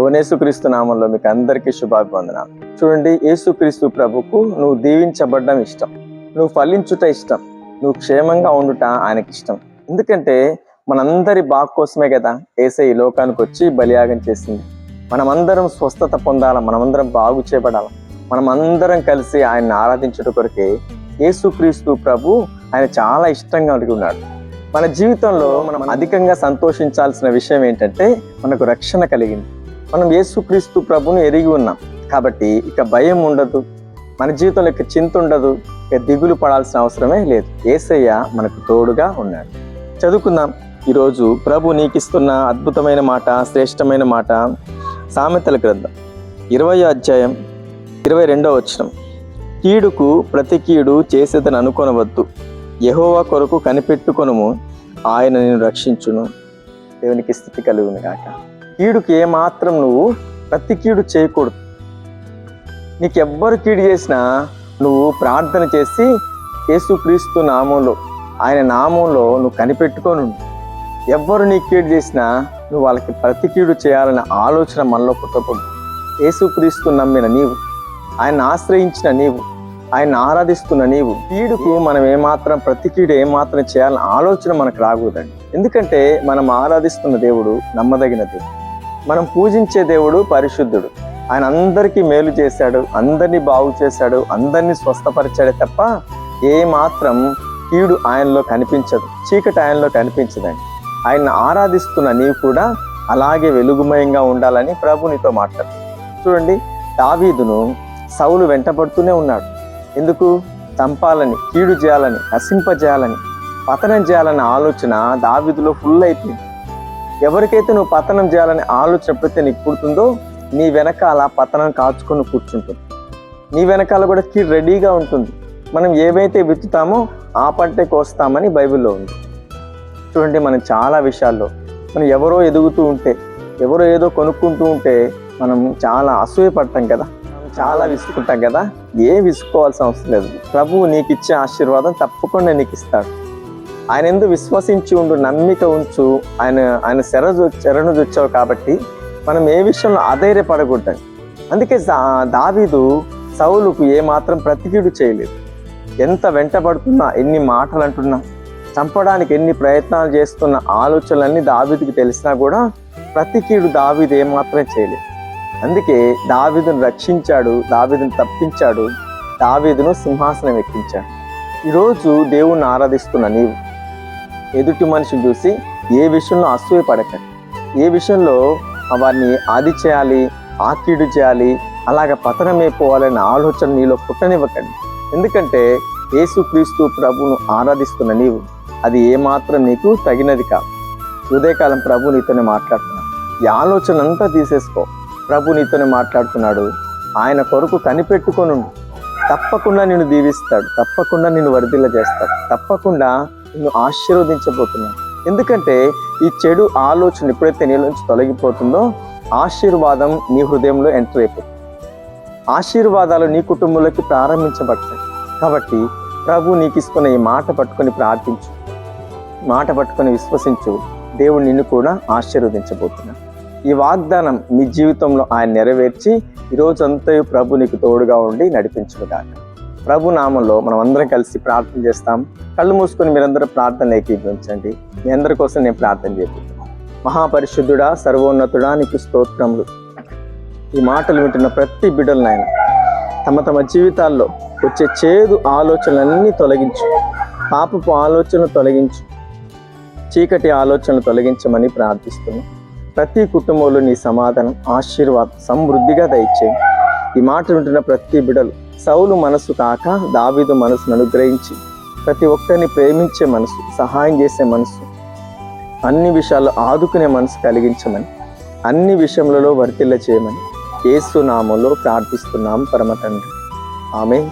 ప్రభునేసుక్రీస్తు నామంలో మీకు అందరికీ శుభాభివందనాలు. చూడండి యేసుక్రీస్తు ప్రభుకు నువ్వు దీవించబడడం ఇష్టం. నువ్వు ఫలించుట ఇష్టం. నువ్వు క్షేమంగా ఉండుట ఆయనకి ఇష్టం. ఎందుకంటే మనందరి బాగు కోసమే కదా ఏసై ఈ లోకానికి వచ్చి బలియాగం చేసింది. మనమందరం స్వస్థత పొందాల మనమందరం బాగు చేయబడాల? మనమందరం కలిసి ఆయన్ని ఆరాధించుట కొరకే యేసుక్రీస్తు ప్రభు ఆయన చాలా ఇష్టంగా కలిగి ఉన్నాడు. మన జీవితంలో మనం అధికంగా సంతోషించాల్సిన విషయం ఏంటంటే మనకు రక్షణ కలిగింది. మనం యేసుక్రీస్తు ప్రభును ఎరిగి ఉన్నాం. కాబట్టి ఇక భయం ఉండదు. మన జీవితంలో ఇక చింత ఉండదు. ఇక దిగులు పడాల్సిన అవసరమే లేదు. ఏసయ్య మనకు తోడుగా ఉన్నాడు. చదువుకుందాం. ఈరోజు ప్రభు నీకిస్తున్న అద్భుతమైన మాట శ్రేష్టమైన మాట సామెతల గ్రంథం. ఇరవై అధ్యాయం ఇరవై రెండవ వచనం. కీడుకు ప్రతి కీడు చేసేదని అనుకొనవద్దు. యహోవా కొరకు కనిపెట్టుకొనుము. ఆయన నేను రక్షించును. దేవునికి స్థితి కలుగును కాక కీడుకి ఏమాత్రం నువ్వు ప్రతి కీడు చేయకూడదు. నీకు ఎవ్వరు కీడు చేసినా నువ్వు ప్రార్థన చేసి యేసుక్రీస్తు నామంలో ఆయన నామంలో నువ్వు కనిపెట్టుకొని ఎవ్వరు నీ కీడు చేసినా నువ్వు వాళ్ళకి ప్రతి కీడు చేయాలనే ఆలోచన మనలో పుట్టకూడదు. యేసుక్రీస్తు నమ్మిన నీవు ఆయన ఆశ్రయించిన నీవు ఆయన ఆరాధిస్తున్న నీవు కీడుకు మనం ఏమాత్రం ప్రతి కీడు ఏమాత్రం చేయాలని ఆలోచన మనకు రాకూడదండి. ఎందుకంటే మనం ఆరాధిస్తున్న దేవుడు నమ్మదగిన దేవుడు. మనం పూజించే దేవుడు పరిశుద్ధుడు. ఆయన అందరికీ మేలు చేశాడు అందరినీ బాగు చేశాడు అందరినీ స్వస్థపరిచాడే తప్ప ఏ మాత్రం కీడు ఆయనలో కనిపించదు చీకటి ఆయనలో కనిపించదండి. ఆయన ఆరాధిస్తున్న నీవు కూడా అలాగే వెలుగుమయంగా ఉండాలని ప్రభు నీతో మాట్లాడు. చూడండి దావీదును సౌలు వెంటబడుతూనే ఉన్నాడు. ఎందుకు? చంపాలని కీడు చేయాలని నశింపజేయాలని పతనం చేయాలనే ఆలోచన దావీదులో ఫుల్ అయిపోయింది. ఎవరికైతే నువ్వు పతనం చేయాలని ఆలోచన ఎప్పుడైతే నీకు పుడుతుందో నీ వెనకాల పతనం కాచుకొని కూర్చుంటుంది. నీ వెనకాల కూడా కీ రెడీగా ఉంటుంది. మనం ఏవైతే విత్తుతామో ఆ పంటే కోస్తామని బైబిల్లో ఉంది. చూడండి మనం చాలా విషయాల్లో మనం ఎవరో ఎదుగుతూ ఉంటే ఎవరో ఏదో కొనుక్కుంటూ ఉంటే మనం చాలా అసూయపడతాం కదా. చాలా విసుకుంటాం కదా. ఏ విసుకోవాల్సిన అవసరం లేదు. ప్రభువు నీకు ఇచ్చే ఆశీర్వాదం తప్పకుండా నీకు ఇస్తాడు ఆయన ఎందు విశ్వసించి ఉండు నమ్మిక ఉంచు ఆయన ఆయన శర చెరను చూచావు కాబట్టి మనం ఏ విషయంలో అధైర్యపడకూడదండి. అందుకే దా- దావీదు సౌలుకు ఏమాత్రం ప్రతికీడు చేయలేదు. ఎంత వెంటబడుతున్నా ఎన్ని మాటలు అంటున్నా చంపడానికి ఎన్ని ప్రయత్నాలు చేస్తున్న ఆలోచనలన్నీ దావీదుకి తెలిసినా కూడా ప్రతికీడు దావీదు ఏమాత్రం చేయలేదు. అందుకే దావీదును రక్షించాడు దావీదును తప్పించాడు దావీదును సింహాసనం ఎక్కించాడు. ఈరోజు దేవుణ్ణి ఆరాధిస్తున్న నీవు ఎదుటి మనిషిని చూసి ఏ విషయంలో అసూయ పడకండి. ఏ విషయంలో వారిని ఆది చేయాలి ఆకీడు చేయాలి అలాగ పతనమైపోవాలనే ఆలోచన నీలో పుట్టనివ్వకండి. ఎందుకంటే యేసుక్రీస్తు ప్రభువును ఆరాధిస్తున్న నీవు అది ఏమాత్రం నీకు తగినది కాదు. ఉదయకాలం ప్రభు నీతోనే మాట్లాడుతున్నాడు. ఈ ఆలోచన అంతా తీసేసుకో. ప్రభు నీతోనే మాట్లాడుతున్నాడు. ఆయన కొరకు కనిపెట్టుకొని ఉండు. తప్పకుండా నిన్ను దీవిస్తాడు. తప్పకుండా నిన్ను వరదిల్ల చేస్తాడు తప్పకుండా నిన్ను ఆశీర్వదించబోతున్నాను. ఎందుకంటే ఈ చెడు ఆలోచన ఎప్పుడైతే నీలోంచి తొలగిపోతుందో ఆశీర్వాదం నీ హృదయంలో ఎంటర్ అయిపోతుంది ఆశీర్వాదాలు నీ కుటుంబంలోకి ప్రారంభించబడతాయి. కాబట్టి ప్రభు నీకు ఇస్తున్న ఈ మాట పట్టుకొని ప్రార్థించు. మాట పట్టుకొని విశ్వసించు. దేవుడు నిన్ను కూడా ఆశీర్వదించబోతున్నాడు. ఈ వాగ్దానం మీ జీవితంలో ఆయన నెరవేర్చి ఈరోజంతా ప్రభు నీకు తోడుగా ఉండి నడిపించుగాక ప్రభు నామంలో మనం అందరం కలిసి ప్రార్థన చేస్తాం. కళ్ళు మూసుకొని మీరందరూ ప్రార్థన ఏకీభవించండి. మీ అందరి కోసం నేను ప్రార్థన చేస్తున్నాను. మహాపరిశుద్ధుడా సర్వోన్నతుడా నీకు స్తోత్రములు. ఈ మాటలు వింటున్న ప్రతి బిడ్డలనైనా తమ తమ జీవితాల్లో వచ్చే చేదు ఆలోచనలన్నీ తొలగించు. పాపపు ఆలోచనలు తొలగించు. చీకటి ఆలోచనలు తొలగించమని ప్రార్థిస్తున్నాం. ప్రతి కుటుంబంలో నీ సమాధానం ఆశీర్వాదం సమృద్ధిగా దయచేయి. ఈ మాట వింటున్న ప్రతి బిడలు సౌలు మనసు కాక దావీదు మనసును అనుగ్రహించి ప్రతి ఒక్కరిని ప్రేమించే మనసు సహాయం చేసే మనసు అన్ని విషయాల్లో ఆదుకునే మనసు కలిగించమని అన్ని విషయములలో వర్తిల్ల చేయమని ఏసునామంలో ప్రార్థిస్తున్నాం పరమ తండ్రి. ఆమె